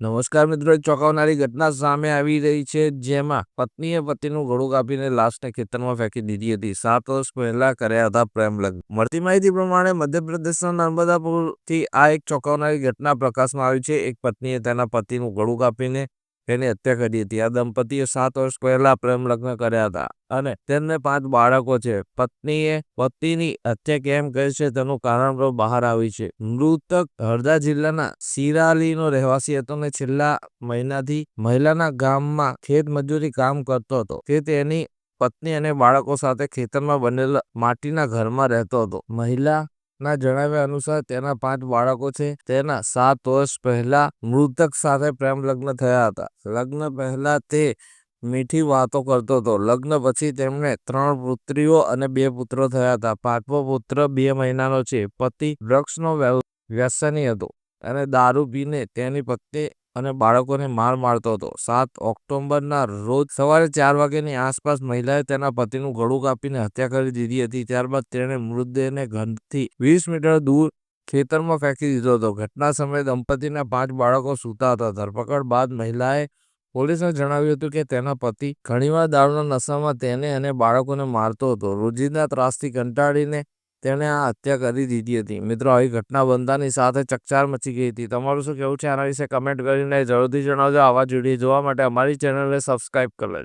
નમસ્કાર મિત્રો, એક ચોંકાવનારી ઘટના સામે આવી રહી છે, જેમાં પત્નીએ પતિનું ગળું કાપીને લાશને ખેતરમાં ફેંકી દીધી હતી. સાત વર્ષ પહેલા કર્યા હતા પ્રેમ લગ્ન મળતી માહિતી પ્રમાણે મધ્યપ્રદેશના નર્મદાપુરથી આ એક ચોંકાવનારી ઘટના પ્રકાશમાં આવી છે. એક પત્નીએ તેના પતિનું ગળું કાપીને તેની હત્યા કરી હતી. આ દંપતીએ સાત વર્ષ પહેલા પ્રેમ લગ્ન કર્યા હતા અને તેમને પાંચ બાળકો છે. પત્નીએ પતિની હત્યા કેમ કરી છે તેનું કારણ પણ બહાર આવી છે. મૃતક હરદા જિલ્લાના સિરાલીનો રહેવાસી હતો અને છેલ્લા મહિનાથી મહિલાના ગામમાં ખેત મજૂરી કામ કરતો હતો. તે તેની પત્ની અને બાળકો સાથે ખેતરમાં બનેલા માટીના ઘરમાં રહેતો હતો. મહિલા ના જણાવ્યા અનુસાર તેના પાંચ બાળકો છે. તેના સાત વર્ષ પહેલા મૃતક સાથે પ્રેમ લગ્ન થયા હતા. લગ્ન પહેલા તે મીઠી વાતો કરતો હતો. લગ્ન પછી તેમણે ત્રણ પુત્રીઓ અને બે પુત્રો થયા હતા. પાંચમો પુત્ર બે મહિનાનો છે. પતિ ડ્રગ્સનો વ્યસની હતો અને દારૂ પીને તેની પત્ની અને બાળકોને માર મારતો હતો. સાત ઓક્ટોબરના રોજ સવારે ચાર વાગ્યાની આસપાસ મહિલાએ તેના પતિનું ગળું કાપીને હત્યા કરી દીધી હતી. ત્યારબાદ તેણે મૃતદેહને ઘરથી વીસ મીટર દૂર ખેતરમાં ફેંકી દીધો હતો. ઘટના સમયે દંપતીના પાંચ બાળકો સૂતા હતા. ધરપકડ બાદ મહિલાએ પોલીસને જણાવ્યું હતું કે તેના પતિ ઘણીવાર દારૂના નશામાં તેને અને બાળકોને મારતો હતો. રોજિંદા ત્રાસથી કંટાળીને તેણે આ હત્યા કરી દીધી હતી. મિત્રો, આવી ઘટના બનતાની સાથે ચકચાર મચી ગઈ હતી. તમારું શું કહેવું છે? આના વિશે કમેન્ટ કરીને જરૂરથી જણાવજો. આવા જ જોવા માટે અમારી ચેનલને સબસ્ક્રાઇબ કરી લેજો.